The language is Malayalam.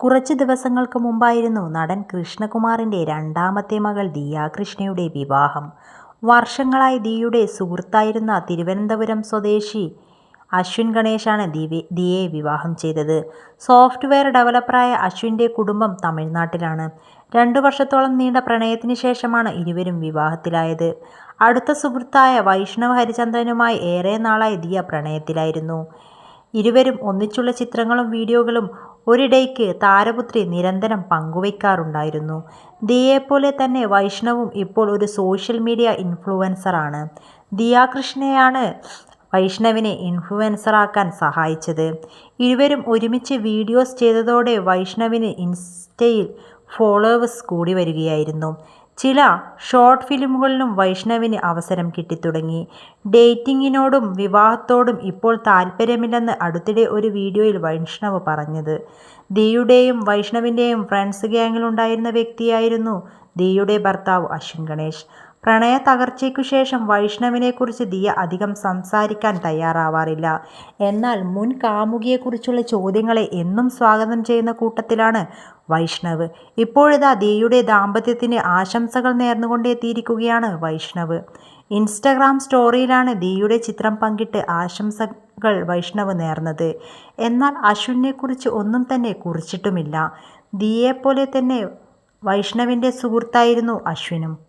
കുറച്ച് ദിവസങ്ങൾക്ക് മുമ്പായിരുന്നു നടൻ കൃഷ്ണകുമാറിന്റെ രണ്ടാമത്തെ മകൾ ദിയാകൃഷ്ണയുടെ വിവാഹം. വർഷങ്ങളായി ദിയുടെ സുഹൃത്തായിരുന്ന തിരുവനന്തപുരം സ്വദേശി അശ്വിൻ ഗണേശാണ് ദിയെ വിവാഹം ചെയ്തത്. സോഫ്റ്റ്വെയർ ഡെവലപ്പറായ അശ്വിന്റെ കുടുംബം തമിഴ്നാട്ടിലാണ്. രണ്ടു വർഷത്തോളം നീണ്ട പ്രണയത്തിന് ശേഷമാണ് ഇരുവരും വിവാഹത്തിലായത്. അടുത്ത സുഹൃത്തായ വൈഷ്ണവ് ഹരിചന്ദ്രനുമായി ഏറെ നാളായി ദിയ പ്രണയത്തിലായിരുന്നു. ഇരുവരും ഒന്നിച്ചുള്ള ചിത്രങ്ങളും വീഡിയോകളും ഒരിടയ്ക്ക് താരപുത്രി നിരന്തരം പങ്കുവയ്ക്കാറുണ്ടായിരുന്നു. ദിയയെപ്പോലെ തന്നെ വൈഷ്ണവും ഇപ്പോൾ ഒരു സോഷ്യൽ മീഡിയ ഇൻഫ്ലുവൻസറാണ്. ദിയാകൃഷ്ണയാണ് വൈഷ്ണവിനെ ഇൻഫ്ലുവൻസറാക്കാൻ സഹായിച്ചത്. ഇരുവരും ഒരുമിച്ച് വീഡിയോസ് ചെയ്തതോടെ വൈഷ്ണവിന് ഇൻസ്റ്റയിൽ ഫോളോവേഴ്സ് കൂടി വരികയായിരുന്നു. ചില ഷോർട്ട് ഫിലിമുകളിലും വൈഷ്ണവിന് അവസരം കിട്ടിത്തുടങ്ങി. ഡേറ്റിങ്ങിനോടും വിവാഹത്തോടും ഇപ്പോൾ താല്പര്യമില്ലെന്ന് അടുത്തിടെ ഒരു വീഡിയോയിൽ വൈഷ്ണവ് പറഞ്ഞത്. ദിയുടെയും വൈഷ്ണവിന്റെയും ഫ്രണ്ട്സ് ഗ്യാങ്ങിലുണ്ടായിരുന്ന വ്യക്തിയായിരുന്നു ദിയുടെ ഭർത്താവ് അശ്വിൻ ഗണേശ്. പ്രണയത്തകർച്ചയ്ക്കു ശേഷം വൈഷ്ണവിനെക്കുറിച്ച് ദിയ അധികം സംസാരിക്കാൻ തയ്യാറാവാറില്ല. എന്നാൽ മുൻ കാമുകിയെക്കുറിച്ചുള്ള ചോദ്യങ്ങളെ എന്നും സ്വാഗതം ചെയ്യുന്ന കൂട്ടത്തിലാണ് വൈഷ്ണവ്. ഇപ്പോഴിതാ ദിയയുടെ ദാമ്പത്യത്തിന് ആശംസകൾ നേർന്നുകൊണ്ട് എത്തിയിരിക്കുകയാണ് വൈഷ്ണവ്. ഇൻസ്റ്റഗ്രാം സ്റ്റോറിയിലാണ് ദിയുടെ ചിത്രം പങ്കിട്ട് ആശംസകൾ വൈഷ്ണവ് നേർന്നത്. എന്നാൽ അശ്വിനെക്കുറിച്ച് ഒന്നും തന്നെ കുറിച്ചിട്ടുമില്ല. ദിയെപ്പോലെ തന്നെ വൈഷ്ണവിന്റെ സുഹൃത്തായിരുന്നു അശ്വിനും.